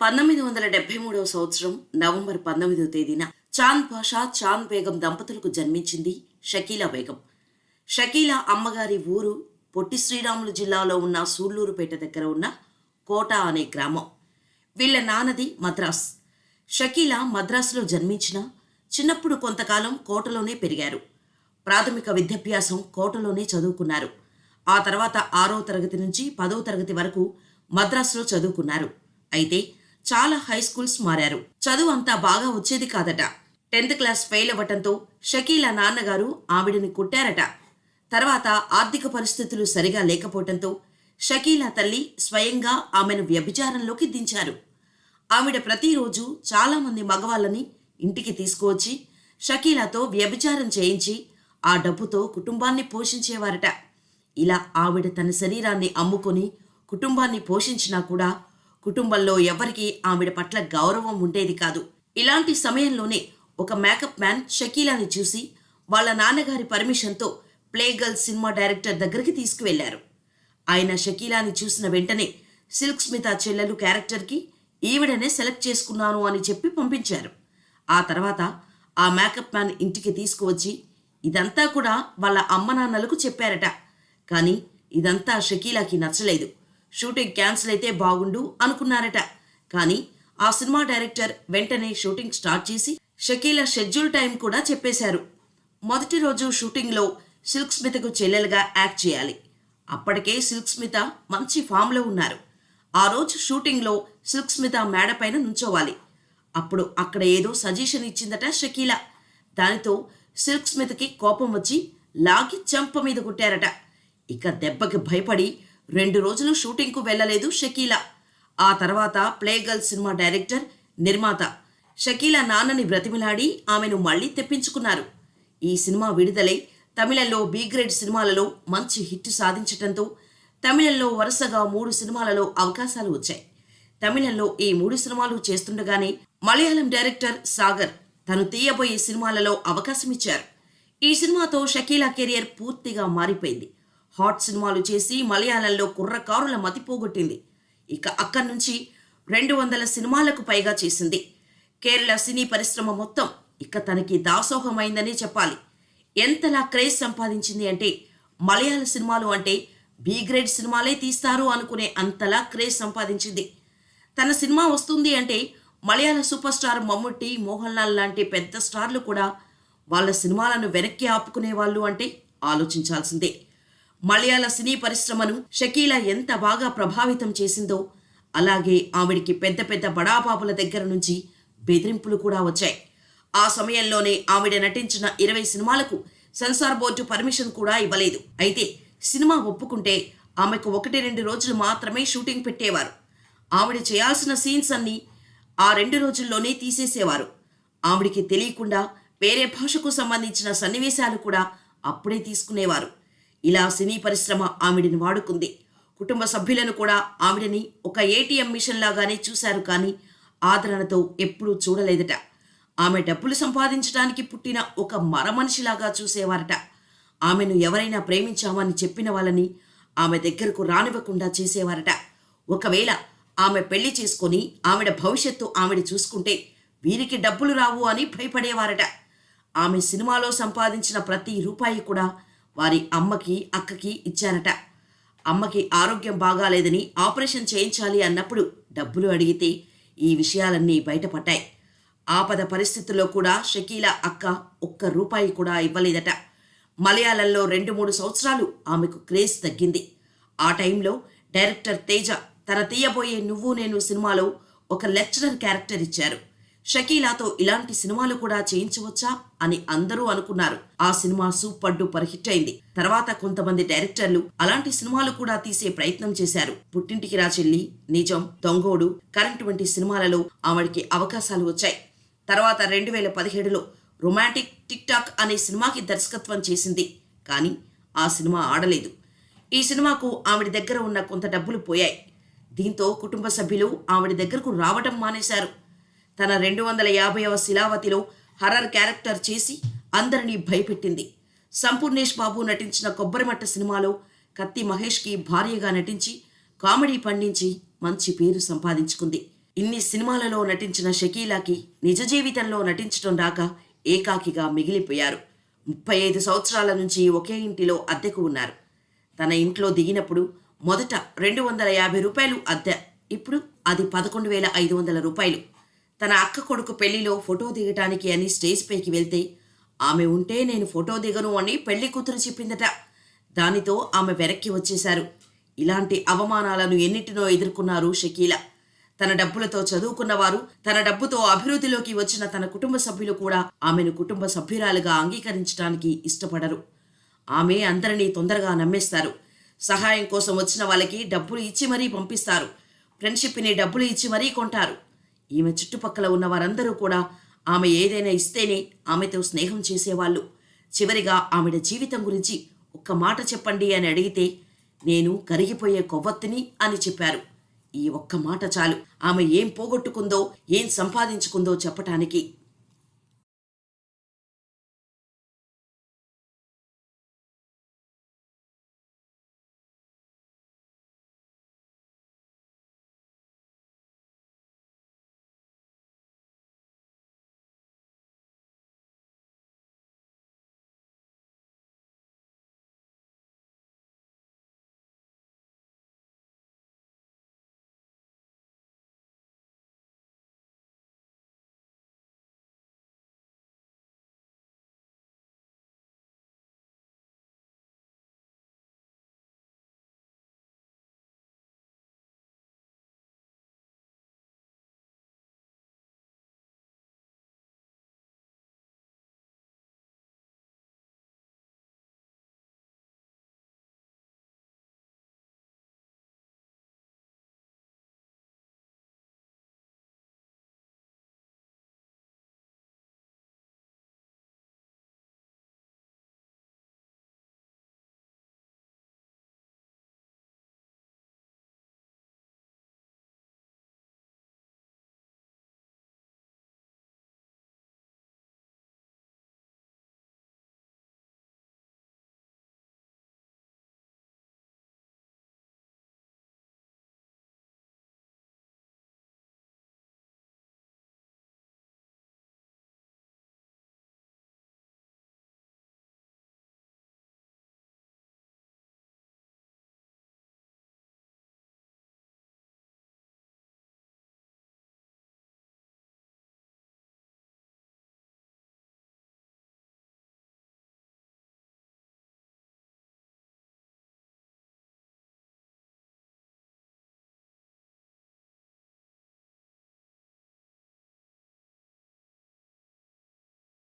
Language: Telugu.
పంతొమ్మిది వందల డెబ్బై మూడవ సంవత్సరం నవంబర్ పంతొమ్మిదవ తేదీన చాంద్ పాషా చాంద్ బేగం దంపతులకు జన్మించింది షకీలా బేగం. షకీలా అమ్మగారి ఊరు పొట్టి శ్రీరాములు జిల్లాలో ఉన్న సూళ్ళూరుపేట దగ్గర ఉన్న కోట అనే గ్రామం. వీళ్ళ నాన్నది మద్రాస్. షకీలా మద్రాసులో జన్మించిన చిన్నప్పుడు కొంతకాలం కోటలోనే పెరిగారు. ప్రాథమిక విద్యాభ్యాసం కోటలోనే చదువుకున్నారు. ఆ తర్వాత ఆరో తరగతి నుంచి పదో తరగతి వరకు మద్రాసులో చదువుకున్నారు. అయితే చాలా హై స్కూల్స్ మారారు. చదువు అంతా బాగా వచ్చేది కాదట. టెన్త్ క్లాస్ ఫెయిల్ అవ్వటంతో షకీలా నాన్నగారు ఆవిడని కొట్టారట. తర్వాత ఆర్థిక పరిస్థితులు సరిగా లేకపోవటంతో షకీలా తల్లి స్వయంగా ఆమెను వ్యభిచారంలోకి దించారు. ఆవిడ ప్రతిరోజు చాలామంది మగవాళ్ళని ఇంటికి తీసుకువచ్చి షకీలాతో వ్యభిచారం చేయించి ఆ డబ్బుతో కుటుంబాన్ని పోషించేవారట. ఇలా ఆవిడ తన శరీరాన్ని అమ్ముకొని కుటుంబాన్ని పోషించినా కూడా కుటుంబంలో ఎవరికీ ఆవిడ పట్ల గౌరవం ఉండేది కాదు. ఇలాంటి సమయంలోనే ఒక మేకప్ మ్యాన్ షకీలాని చూసి వాళ్ళ నాన్నగారి పర్మిషన్తో ప్లేగర్ల్ సినిమా డైరెక్టర్ దగ్గరికి తీసుకువెళ్ళారు. ఆయన షకీలాని చూసిన వెంటనే సిల్క్ స్మిత చెల్లెలు క్యారెక్టర్కి ఈవిడనే సెలెక్ట్ చేసుకున్నాను అని చెప్పి పంపించారు. ఆ తర్వాత ఆ మేకప్ మ్యాన్ ఇంటికి తీసుకువచ్చి ఇదంతా కూడా వాళ్ళ అమ్మ నాన్నలకు చెప్పారట. కానీ ఇదంతా షకీలాకి నచ్చలేదు. షూటింగ్ క్యాన్సిల్ అయితే బాగుండు అనుకున్నారట. కానీ ఆ సినిమా డైరెక్టర్ వెంటనే షూటింగ్ స్టార్ట్ చేసి షకీల షెడ్యూల్ టైం కూడా చెప్పేశారు. మొదటి రోజు షూటింగ్లో సిల్క్ స్మితకు చెల్లెలుగా యాక్ట్ చేయాలి. అప్పటికే సిల్క్ స్మిత మంచి ఫామ్లో ఉన్నారు. ఆ రోజు షూటింగ్లో సిల్క్ స్మిత మేడపైన నుంచోవాలి. అప్పుడు అక్కడ ఏదో సజెషన్ ఇచ్చిందట షకీల. దానితో సిల్క్ స్మితకి కోపం వచ్చి లాగి చెంప మీద కొట్టారట. ఇక దెబ్బకి భయపడి రెండు రోజులు షూటింగ్కు వెళ్ళలేదు షకీలా. ఆ తర్వాత ప్లే సినిమా డైరెక్టర్ నిర్మాత షకీలా నాన్నని బ్రతిమిలాడి ఆమెను మళ్ళీ తెప్పించుకున్నారు. ఈ సినిమా విడుదలై తమిళంలో బి గ్రేడ్ సినిమాలలో మంచి హిట్ సాధించటంతో తమిళంలో వరుసగా మూడు సినిమాలలో అవకాశాలు వచ్చాయి. తమిళంలో ఈ మూడు సినిమాలు చేస్తుండగానే మలయాళం డైరెక్టర్ సాగర్ తను తీయబోయే సినిమాలలో అవకాశం ఇచ్చారు ఈ సినిమాతో షకీలా కెరియర్ పూర్తిగా మారిపోయింది. హాట్ సినిమాలు చేసి మలయాళంలో కుర్రకారుల మతి పోగొట్టింది. ఇక అక్కడి నుంచి రెండు వందల సినిమాలకు పైగా చేసింది. కేరళ సినీ పరిశ్రమ మొత్తం ఇక తనకి దాసోహమైందనే చెప్పాలి. ఎంతలా క్రేజ్ సంపాదించింది అంటే మలయాళ సినిమాలు అంటే బి గ్రేడ్ సినిమాలే తీస్తారు అనుకునే అంతలా క్రేజ్ సంపాదించింది. తన సినిమా వస్తుంది అంటే మలయాళ సూపర్ స్టార్ మమ్ముట్టి మోహన్ లాల్ లాంటి పెద్ద స్టార్లు కూడా వాళ్ళ సినిమాలను వెనక్కి ఆపుకునే వాళ్ళు అంటే ఆలోచించాల్సిందే. మలయాళ సినీ పరిశ్రమను షకీల ఎంత బాగా ప్రభావితం చేసిందో అలాగే ఆవిడికి పెద్ద పెద్ద బడాబాబుల దగ్గర నుంచి బెదిరింపులు కూడా వచ్చాయి. ఆ సమయంలోనే ఆవిడ నటించిన ఇరవై సినిమాలకు సెన్సార్ బోర్డు పర్మిషన్ కూడా ఇవ్వలేదు. అయితే సినిమా ఒప్పుకుంటే ఆమెకు ఒకటి రెండు రోజులు మాత్రమే షూటింగ్ పెట్టేవారు. ఆవిడ చేయాల్సిన సీన్స్ అన్నీ ఆ రెండు రోజుల్లోనే తీసేసేవారు. ఆవిడికి తెలియకుండా వేరే భాషకు సంబంధించిన సన్నివేశాలు కూడా అప్పుడే తీసుకునేవారు. ఇలా సినీ పరిశ్రమ ఆవిడని వాడుకుంది. కుటుంబ సభ్యులను కూడా ఆవిడని ఒక ఏటీఎం మిషన్ లాగానే చూశారు కానీ ఆదరణతో ఎప్పుడూ చూడలేదట. ఆమె డబ్బులు సంపాదించడానికి పుట్టిన ఒక మరమనిషిలాగా చూసేవారట. ఆమెను ఎవరైనా ప్రేమించామని చెప్పిన వాళ్ళని ఆమె దగ్గరకు రానివ్వకుండా చేసేవారట. ఒకవేళ ఆమె పెళ్ళి చేసుకొని ఆవిడ భవిష్యత్తు ఆవిడ చూసుకుంటే వీరికి డబ్బులు రావు అని భయపడేవారట. ఆమె సినిమాలో సంపాదించిన ప్రతి రూపాయి కూడా వారి అమ్మకి అక్కకి ఇచ్చారట. అమ్మకి ఆరోగ్యం బాగాలేదని ఆపరేషన్ చేయించాలి అన్నప్పుడు డబ్బులు అడిగితే ఈ విషయాలన్నీ బయటపడ్డాయి. ఆపద పరిస్థితుల్లో కూడా షకీల అక్క ఒక్క రూపాయి కూడా ఇవ్వలేదట. మలయాళంలో రెండు మూడు సంవత్సరాలు ఆమెకు క్రేజ్ తగ్గింది. ఆ టైంలో డైరెక్టర్ తేజ తన తీయబోయే నువ్వు నేను సినిమాలో ఒక లెక్చరర్ క్యారెక్టర్ ఇచ్చారు. షకీలాతో ఇలాంటి సినిమాలు కూడా చేయించవచ్చా అని అందరూ అనుకున్నారు. ఆ సినిమా సూపర్ డూపర్ హిట్ అయింది. తర్వాత కొంతమంది డైరెక్టర్లు అలాంటి సినిమాలు కూడా తీసే ప్రయత్నం చేశారు. పుట్టింటికి రా చెల్లి నిజం దొంగోడు కరెంట్ వంటి సినిమాలలో ఆవిడికి అవకాశాలు వచ్చాయి. తర్వాత రెండు వేల పదిహేడులో రొమాంటిక్ టిక్ టాక్ అనే సినిమాకి దర్శకత్వం చేసింది. కానీ ఆ సినిమా ఆడలేదు. ఈ సినిమాకు ఆవిడ దగ్గర ఉన్న కొంత డబ్బులు పోయాయి. దీంతో కుటుంబ సభ్యులు ఆవిడ దగ్గరకు రావటం మానేశారు. తన రెండు వందల యాభైవ శిలావతిలో హర్రర్ క్యారెక్టర్ చేసి అందరినీ భయపెట్టింది. సంపూర్ణేష్ బాబు నటించిన కొబ్బరిమట్ట సినిమాలో కత్తి మహేష్కి భార్యగా నటించి కామెడీ పండించి మంచి పేరు సంపాదించుకుంది. ఇన్ని సినిమాలలో నటించిన షకీలాకి నిజ జీవితంలో నటించడం రాక ఏకాకిగా మిగిలిపోయారు. ముప్పై ఐదు సంవత్సరాల నుంచి ఒకే ఇంటిలో అద్దెకు ఉన్నారు. తన ఇంట్లో దిగినప్పుడు మొదట రెండు వందల యాభై రూపాయలు అద్దె ఇప్పుడు అది పదకొండు వేల ఐదు వందల రూపాయలు. తన అక్క కొడుకు పెళ్ళిలో ఫోటో దిగటానికి అని స్టేజ్ పైకి వెళ్తే ఆమె ఉంటే నేను ఫోటో దిగను అని పెళ్ళి కూతురు చెప్పిందట. దానితో ఆమె వెనక్కి వచ్చేశారు. ఇలాంటి అవమానాలను ఎన్నిటినో ఎదుర్కొన్నారు షకీల. తన డబ్బులతో చదువుకున్నవారు తన డబ్బుతో అభివృద్ధిలోకి వచ్చిన తన కుటుంబ సభ్యులు కూడా ఆమెను కుటుంబ సభ్యురాలుగా అంగీకరించడానికి ఇష్టపడరు. ఆమె అందరినీ తొందరగా నమ్మేస్తారు. సహాయం కోసం వచ్చిన వాళ్ళకి డబ్బులు ఇచ్చి మరీ పంపిస్తారు. ఫ్రెండ్షిప్ని డబ్బులు ఇచ్చి మరీ కొంటారు. ఈమె చుట్టుపక్కల ఉన్న వారందరూ కూడా ఆమె ఏదైనా ఇస్తేనే ఆమెతో స్నేహం చేసేవాళ్ళు. చివరిగా ఆమెడ జీవితం గురించి ఒక్క మాట చెప్పండి అని అడిగితే నేను కరిగిపోయే కొవ్వొత్తిని అని చెప్పారు. ఈ ఒక్క మాట చాలు. ఆమె ఏం పోగొట్టుకుందో ఏం సంపాదించుకుందో చెప్పటానికి.